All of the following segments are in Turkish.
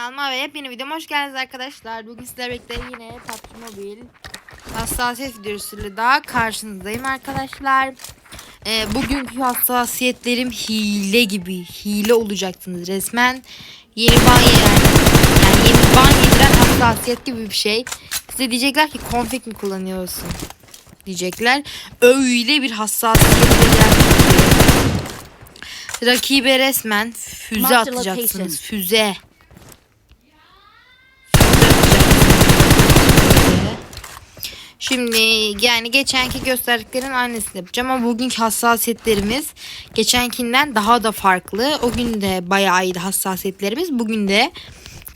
kanalıma ve yepyeni videoma hoş geldiniz arkadaşlar. Bugün sizlerle birlikte yine PUBG Mobile hassasiyet videosuyla daha karşınızdayım arkadaşlar. Ee, bugünkü hassasiyetlerim hile gibi. Hile olacaksınız resmen. Yeni ban yani, yani yeni ban yediren hassasiyet gibi bir şey. Size diyecekler ki config mi kullanıyorsun? Diyecekler. Öyle bir hassasiyet Rakibe resmen füze Mark atacaksınız. Füze. Şimdi yani geçenki gösterdiklerin aynısını yapacağım ama bugünkü hassasiyetlerimiz geçenkinden daha da farklı. O gün de bayağı iyiydi hassasiyetlerimiz. Bugün de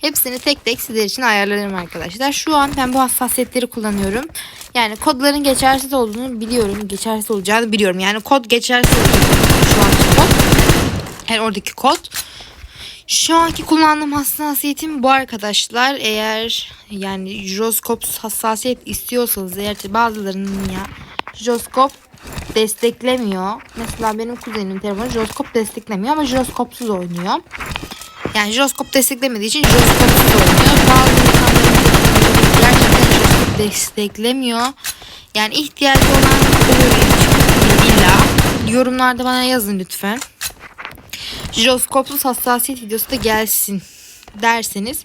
hepsini tek tek sizler için ayarlarım arkadaşlar. Şu an ben bu hassasiyetleri kullanıyorum. Yani kodların geçersiz olduğunu biliyorum. Geçersiz olacağını biliyorum. Yani kod geçersiz olacak şu anki kod. Yani oradaki kod. Şu anki kullandığım hassasiyetim bu arkadaşlar. Eğer yani jiroskop hassasiyet istiyorsanız eğer bazılarının ya jiroskop desteklemiyor. Mesela benim kuzenim telefonu jiroskop desteklemiyor ama jiroskopsuz oynuyor. Yani jiroskop desteklemediği için jiroskopsuz oynuyor. Bazı insanların gerçekten jiroskop desteklemiyor. Yani ihtiyacı olan illa yorumlarda bana yazın lütfen jiroskopsuz hassasiyet videosu da gelsin derseniz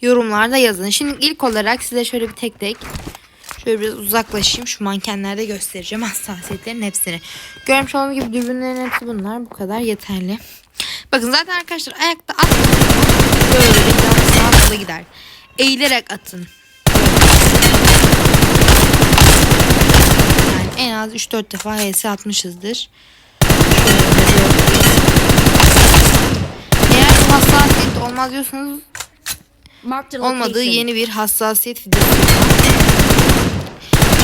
yorumlarda yazın. Şimdi ilk olarak size şöyle bir tek tek şöyle biraz uzaklaşayım. Şu mankenlerde göstereceğim hassasiyetlerin hepsini. Görmüş olduğunuz gibi dürbünlerin hepsi bunlar. Bu kadar yeterli. Bakın zaten arkadaşlar ayakta atmayın. Böyle sağa sola gider. Eğilerek atın. Yani en az 3-4 defa HS atmışızdır. Eğer bu hassasiyet olmaz diyorsanız olmadığı yeni bir hassasiyet videosu.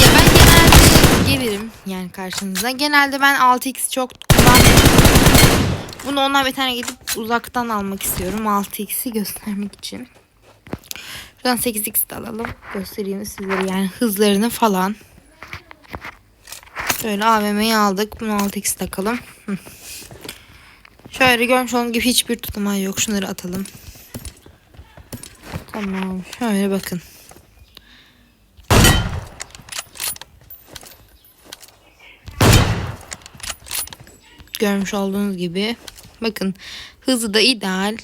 Ya ben genelde gelirim yani karşınıza. Genelde ben 6x çok kullanmıyorum. Bunu ondan bir tane gidip uzaktan almak istiyorum. 6x'i göstermek için. Şuradan 8x de alalım. Göstereyim sizlere yani hızlarını falan. Şöyle AVM'yi aldık. Bunu 6x takalım. Hı. Şöyle görmüş olduğunuz gibi hiçbir tutma yok. Şunları atalım. Tamam. Şöyle bakın. Görmüş olduğunuz gibi. Bakın hızı da ideal.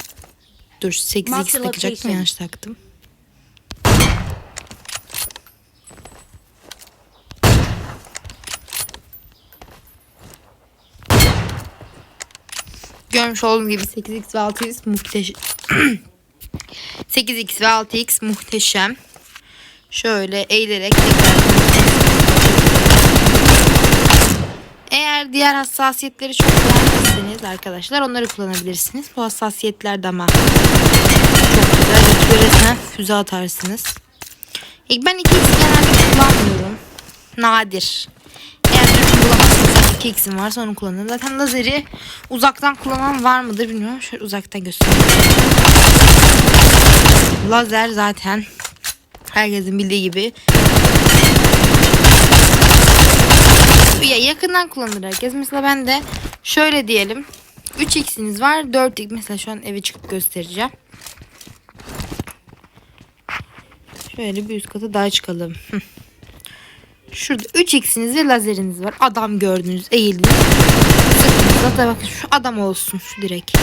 Dur 8x Mark the takacaktım yanlış taktım. Görmüş olduğunuz gibi 8x ve 6x muhteşem. 8x ve 6x muhteşem. Şöyle eğilerek eğer diğer hassasiyetleri çok beğendiyseniz arkadaşlar onları kullanabilirsiniz. Bu hassasiyetler de ama çok güzel. Rakibe resmen füze atarsınız. Ben 2x genelde kullanmıyorum. Nadir. Bulamazsınız 2x'in varsa onu kullanın. Zaten lazeri uzaktan kullanan var mıdır bilmiyorum. Şöyle uzaktan göstereyim. Lazer zaten herkesin bildiği gibi ya yakından kullanır herkes. Mesela ben de şöyle diyelim. 3x'iniz var. 4x mesela şu an eve çıkıp göstereceğim. Şöyle bir üst katı daha çıkalım. Şurada 3x'iniz ve lazeriniz var. Adam gördünüz, eğildiniz. Sırtınızda da bakın şu adam olsun şu direkt.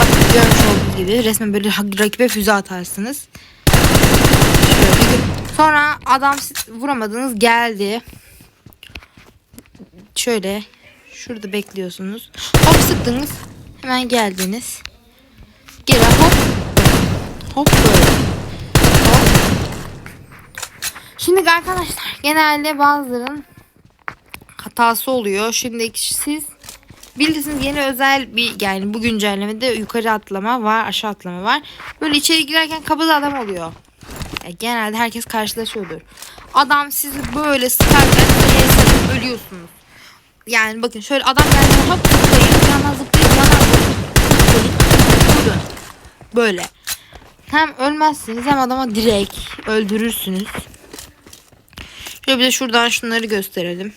Bakın görmüş olduğunuz gibi resmen böyle rakibe füze atarsınız. Sonra adam vuramadınız geldi. Şöyle şurada bekliyorsunuz. Hop sıktınız. Hemen geldiniz. Geri hop. Hop böyle. Şimdi arkadaşlar genelde bazıların hatası oluyor. Şimdi siz bilirsiniz yeni özel bir yani bu güncellemede yukarı atlama var aşağı atlama var. Böyle içeri girerken kapıda adam oluyor. Ya genelde herkes karşılaşıyordur. Adam sizi böyle sıkarken ölüyorsunuz. Yani bakın şöyle adam geldi hop zıplayın yandan zıplayın vurun. Böyle. Hem ölmezsiniz hem adama direkt öldürürsünüz. Şöyle bir de şuradan şunları gösterelim.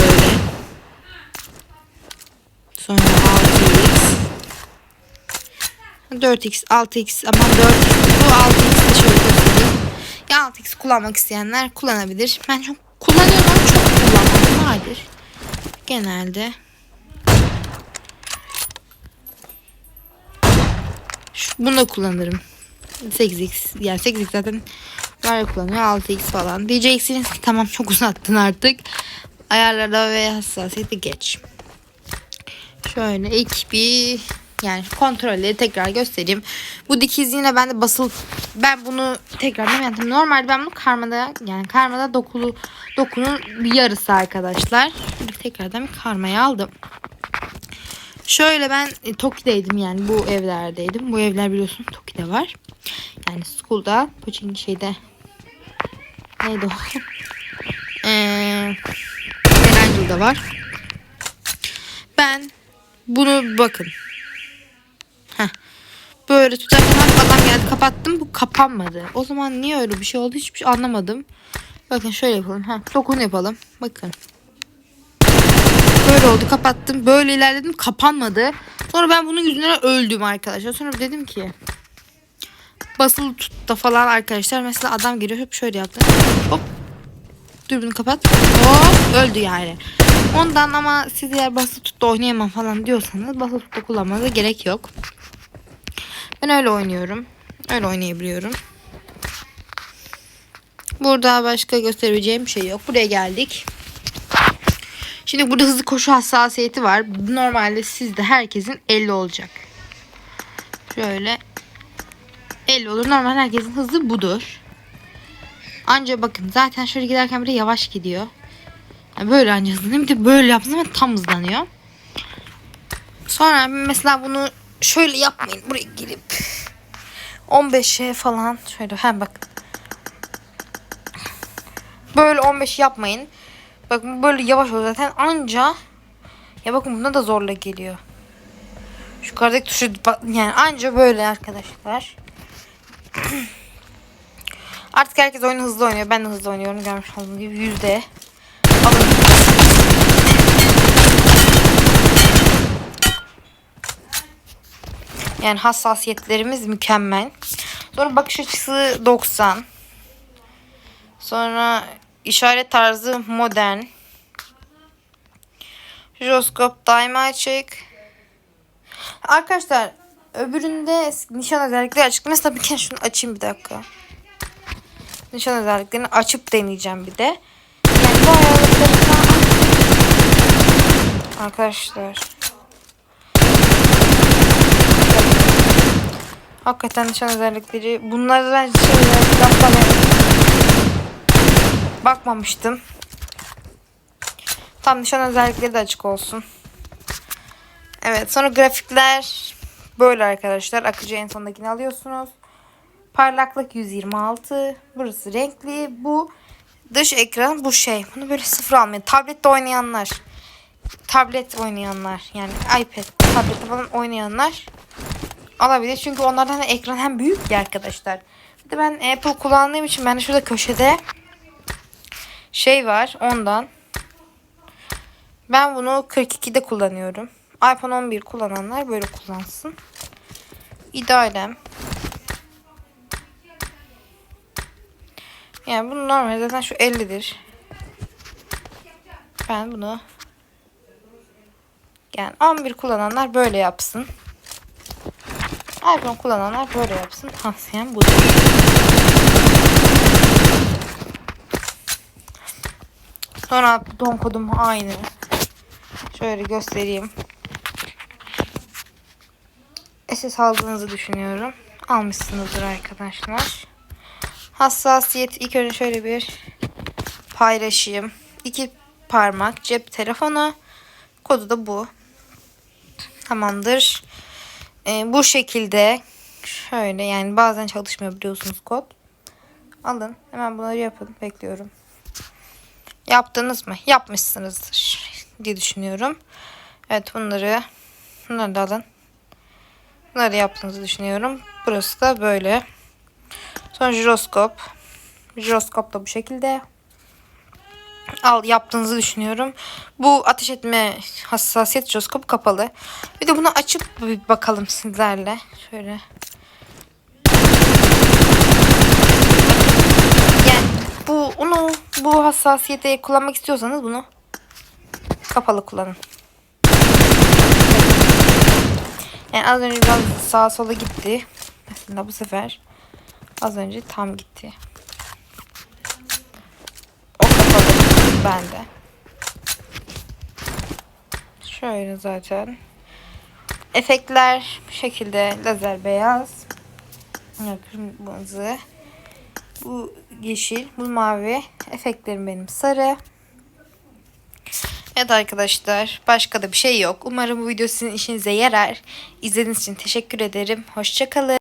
Böyle. Sonra 6x. 4x, 6x aman 4x bu 6x de şöyle göstereyim. Ya 6x kullanmak isteyenler kullanabilir. Ben çok kullanıyorum ama çok kullanmam nadir. Genelde. Bunu da kullanırım. 8x yani 8x zaten var kullanıyor 6x falan. Diyeceksiniz ki tamam çok uzattın artık. Ayarlarda ve hassasiyeti geç. Şöyle ilk bir yani kontrolleri tekrar göstereyim. Bu dikiz yine bende basılı ben bunu tekrar yaptım. Normalde ben bunu karmada yani karmada dokulu dokunun bir yarısı arkadaşlar. Şimdi tekrardan bir karmaya aldım. Şöyle ben e, Toki'deydim yani bu evlerdeydim. Bu evler biliyorsun Toki'de var. Yani school'da Pochinki şeyde neydi o? Eee Erangel'da var. Ben bunu bakın. Heh. Böyle tutarken adam geldi kapattım. Bu kapanmadı. O zaman niye öyle bir şey oldu hiçbir şey anlamadım. Bakın şöyle yapalım. Ha, dokun yapalım. Bakın. Böyle oldu kapattım. Böyle ilerledim kapanmadı. Sonra ben bunun yüzünden öldüm arkadaşlar. Sonra dedim ki basılı tut da falan arkadaşlar. Mesela adam geliyor hep şöyle yaptı. Hop. Dur bunu kapat. Hop öldü yani. Ondan ama siz eğer basılı tut da oynayamam falan diyorsanız basılı tut da kullanmanıza gerek yok. Ben öyle oynuyorum. Öyle oynayabiliyorum. Burada başka gösterebileceğim bir şey yok. Buraya geldik. Şimdi burada hızlı koşu hassasiyeti var. Normalde sizde herkesin 50 olacak. Şöyle 50 olur. Normal herkesin hızı budur. Anca bakın zaten şöyle giderken bile yavaş gidiyor. Yani böyle anca hızlanıyor. Bir de böyle yaptığınız zaman tam hızlanıyor. Sonra mesela bunu şöyle yapmayın. Buraya girip 15'e falan şöyle hem bak. Böyle 15 yapmayın. Bakın böyle yavaş oluyor zaten anca ya bakın bunda da zorla geliyor. Şu yukarıdaki tuşu yani anca böyle arkadaşlar. Artık herkes oyunu hızlı oynuyor. Ben de hızlı oynuyorum. Görmüş olduğunuz gibi yüzde. Yani hassasiyetlerimiz mükemmel. Sonra bakış açısı 90. Sonra işaret tarzı modern. Jiroskop daima açık. Arkadaşlar öbüründe nişan özellikleri açık. Mesela bir kere şunu açayım bir dakika. Nişan özelliklerini açıp deneyeceğim bir de. Yani bu ayarlıklarından Arkadaşlar. Hakikaten nişan özellikleri. Bunları ben laflamaya bakmamıştım. Tam nişan özellikleri de açık olsun. Evet sonra grafikler böyle arkadaşlar. Akıcı en sondakini alıyorsunuz. Parlaklık 126. Burası renkli. Bu dış ekran bu şey. Bunu böyle sıfır almayın. Tablette oynayanlar. Tablet oynayanlar. Yani iPad, tablette falan oynayanlar alabilir. Çünkü onlardan ekran hem büyük ya arkadaşlar. Bir de ben Apple kullandığım için ben de şurada köşede şey var ondan. Ben bunu 42'de kullanıyorum. iPhone 11 kullananlar böyle kullansın. İdealem. Yani bunu normal zaten şu 50'dir. Ben bunu yani 11 kullananlar böyle yapsın. iPhone kullananlar böyle yapsın. Tavsiyem budur. Sonra don kodum aynı. Şöyle göstereyim. SS aldığınızı düşünüyorum. Almışsınızdır arkadaşlar. Hassasiyet ilk önce şöyle bir paylaşayım. İki parmak cep telefonu. Kodu da bu. Tamamdır. Ee, bu şekilde şöyle yani bazen çalışmıyor biliyorsunuz kod. Alın. Hemen bunları yapın. Bekliyorum. Yaptınız mı? Yapmışsınızdır diye düşünüyorum. Evet bunları bunları da alın. Bunları yaptığınızı düşünüyorum. Burası da böyle. Sonra jiroskop. Jiroskop da bu şekilde. al yaptığınızı düşünüyorum. Bu ateş etme hassasiyet jiroskopu kapalı. Bir de bunu açıp bir bakalım sizlerle. Şöyle. Yani bu onu bu hassasiyete kullanmak istiyorsanız bunu kapalı kullanın. Yani az önce biraz sağa sola gitti. Aslında bu sefer az önce tam gitti. O kapalı bende. Şöyle zaten. Efektler bu şekilde lazer beyaz. Kırmızı. Bu yeşil, bu mavi. Efektlerim benim sarı. Evet arkadaşlar başka da bir şey yok. Umarım bu video sizin işinize yarar. İzlediğiniz için teşekkür ederim. Hoşçakalın.